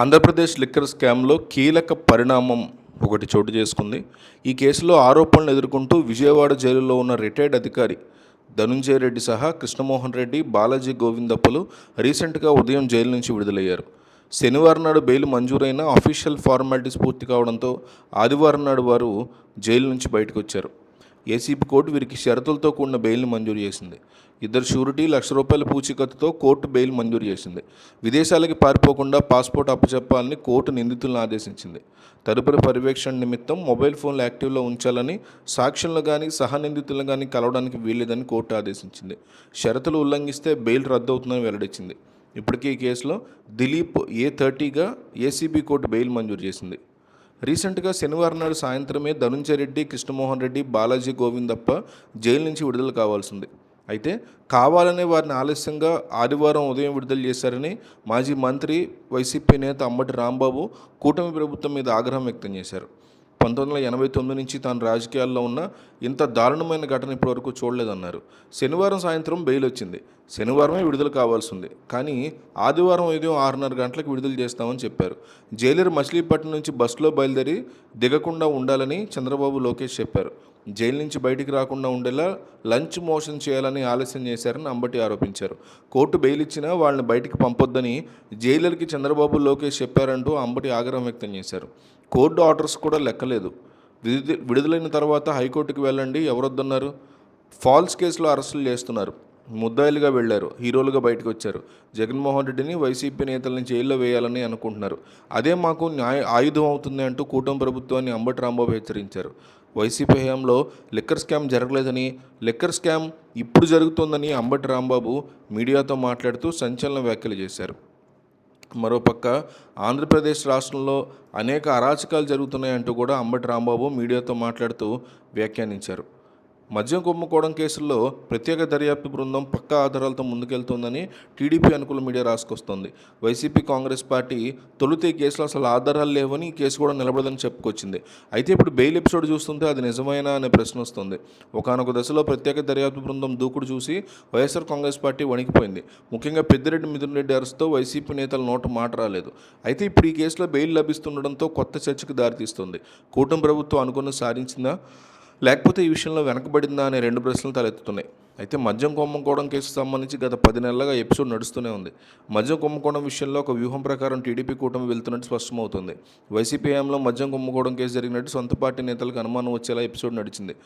Andhra Pradesh liquor స్కామ్లో కీలక పరిణామం ఒకటి చోటు చేసుకుంది. ఈ కేసులో ఆరోపణలు ఎదుర్కొంటూ విజయవాడ జైలులో ఉన్న రిటైర్డ్ అధికారి ధనుంజయ రెడ్డి సహా కృష్ణమోహన్ రెడ్డి బాలాజీ గోవిందప్పలు రీసెంట్గా ఉదయం జైలు నుంచి విడుదలయ్యారు. శనివారం నాడు బెయిల్ మంజూరైన అఫీషియల్ ఫార్మాలిటీస్ పూర్తి కావడంతో ఆదివారం నాడు వారు జైలు నుంచి బయటకు వచ్చారు. ఏసీబీ కోర్టు వీరికి షరతులతో కూడిన బెయిల్ని మంజూరు చేసింది. ఇద్దరు షూరిటీ లక్ష రూపాయల పూచీకత్తుతో కోర్టు బెయిల్ మంజూరు చేసింది. విదేశాలకి పారిపోకుండా పాస్పోర్ట్ అప్పచెప్పాలని కోర్టు నిందితులను ఆదేశించింది. తదుపరి పర్యవేక్షణ నిమిత్తం మొబైల్ ఫోన్లు యాక్టివ్లో ఉంచాలని సాక్షులను కానీ సహనిందితులను కానీ కలవడానికి వీల్లేదని కోర్టు ఆదేశించింది. షరతులు ఉల్లంఘిస్తే బెయిల్ రద్దవుతుందని వెల్లడించింది. ఇప్పటికీ ఈ కేసులో దిలీప్ ఏ థర్టీగా ఏసీబీ కోర్టు బెయిల్ మంజూరు చేసింది. రీసెంట్గా శనివారం నాడు సాయంత్రమే ధనుంజయ రెడ్డి కృష్ణమోహన్ రెడ్డి బాలాజీ గోవిందప్ప జైలు నుంచి విడుదల కావాల్సింది. అయితే కావాలనే వారిని ఆలస్యంగా ఆదివారం ఉదయం విడుదల చేశారని మాజీ మంత్రి వైసీపీ నేత అంబటి రాంబాబు కూటమి ప్రభుత్వం మీద ఆగ్రహం వ్యక్తం చేశారు. పంతొమ్మిది వందల ఎనభై తొమ్మిది నుంచి తాను రాజకీయాల్లో ఉన్న ఇంత దారుణమైన ఘటన ఇప్పటివరకు చూడలేదన్నారు. శనివారం సాయంత్రం బెయిల్ వచ్చింది. శనివారమే విడుదల కావాల్సి ఉంది కానీ ఆదివారం ఉదయం ఆరున్నర గంటలకు విడుదల చేస్తామని చెప్పారు. జైలర్ మచిలీపట్నం నుంచి బస్సులో బయలుదేరి దిగకుండా ఉండాలని చంద్రబాబు లోకేష్ చెప్పారు. జైలు నుంచి బయటికి రాకుండా ఉండేలా లంచ్ మోషన్ చేయాలని ఆలస్యం చేశారని అంబటి ఆరోపించారు. కోర్టు బెయిల్ ఇచ్చినా వాళ్ళని బయటికి పంపొద్దని జైలర్కి చంద్రబాబు లోకేష్ చెప్పారంటూ అంబటి ఆగ్రహం వ్యక్తం చేశారు. కోర్టు ఆర్డర్స్ కూడా లెక్కలేదు. విడుదలైన తర్వాత హైకోర్టుకి వెళ్ళండి ఎవరొద్దన్నారు? ఫాల్స్ కేసులో అరెస్టులు చేస్తున్నారు. ముద్దాయిలుగా వెళ్ళారు హీరోలుగా బయటకు వచ్చారు. జగన్మోహన్ రెడ్డిని వైసీపీ నేతలను జైల్లో వేయాలని అనుకుంటున్నారు. అదే మాకు న్యాయ ఆయుధం అవుతుంది అంటూ కూటమి ప్రభుత్వాన్ని అంబటి రాంబాబు హెచ్చరించారు. వైసీపీ హయాంలో లిక్కర్ స్కామ్ జరగలేదని లిక్కర్ స్కామ్ ఇప్పుడు జరుగుతోందని అంబటి రాంబాబు మీడియాతో మాట్లాడుతూ సంచలన వ్యాఖ్యలు చేశారు. మరోపక్క ఆంధ్రప్రదేశ్ రాష్ట్రంలో అనేక అరాచకాలు జరుగుతున్నాయంటూ కూడా అంబటి రాంబాబు మీడియాతో మాట్లాడుతూ వ్యాఖ్యానించారు. మద్యం కుమ్ముకోవడం కేసుల్లో ప్రత్యేక దర్యాప్తు బృందం పక్కా ఆధారాలతో ముందుకెళ్తోందని టీడీపీ అనుకూల మీడియా రాసుకొస్తోంది. వైసీపీ కాంగ్రెస్ పార్టీ తొలుత ఈ కేసులో అసలు ఆధారాలు లేవని ఈ కేసు కూడా నిలబడదని చెప్పుకొచ్చింది. అయితే ఇప్పుడు బెయిల్ ఎపిసోడ్ చూస్తుంటే అది నిజమైనా అనే ప్రశ్న వస్తుంది. ఒకనొక దశలో ప్రత్యేక దర్యాప్తు బృందం దూకుడు చూసి వైఎస్ఆర్ కాంగ్రెస్ పార్టీ వణికిపోయింది. ముఖ్యంగా పెద్దిరెడ్డి మిథున్ రెడ్డి అరెస్ట్తో వైసీపీ నేతల నోట మాట రాలేదు. అయితే ఇప్పుడు ఈ కేసులో బెయిల్ లభిస్తుండడంతో కొత్త చర్చకు దారితీస్తుంది. కూటమి ప్రభుత్వం అనుకున్న సాధించిందా? లేకపోతే ఈ విషయంలో వెనకబడిందా అనే రెండు ప్రశ్నలు తలెత్తుతున్నాయి. అయితే మద్యం కుంభకోణం కేసు సంబంధించి గత పది నెలలుగా ఎపిసోడ్ నడుస్తూనే ఉంది. మద్యం కుంభకోణం విషయంలో ఒక వ్యూహం ప్రకారం టీడీపీ కూటమి వెళ్తున్నట్టు స్పష్టమవుతుంది. వైసీపీ హయాంలో మద్యం కుంభకోణం కేసు జరిగినట్టు సొంత పార్టీ నేతలకు అనుమానం వచ్చేలా ఎపిసోడ్ నడిచింది.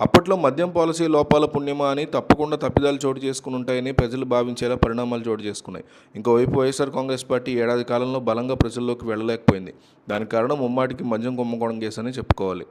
అప్పట్లో మద్యం పాలసీ లోపాల పుణ్యమా అని తప్పకుండా తప్పిదాలు చోటు చేసుకుని ఉంటాయని ప్రజలు భావించేలా పరిణామాలు చోటు చేసుకున్నాయి. ఇంకోవైపు వైఎస్ఆర్ కాంగ్రెస్ పార్టీ ఏడాది కాలంలో బలంగా ప్రజల్లోకి వెళ్ళలేకపోయింది. దానికి కారణం ముమ్మాటికి మద్యం కుంభకోణం కేసు అని చెప్పుకోవాలి.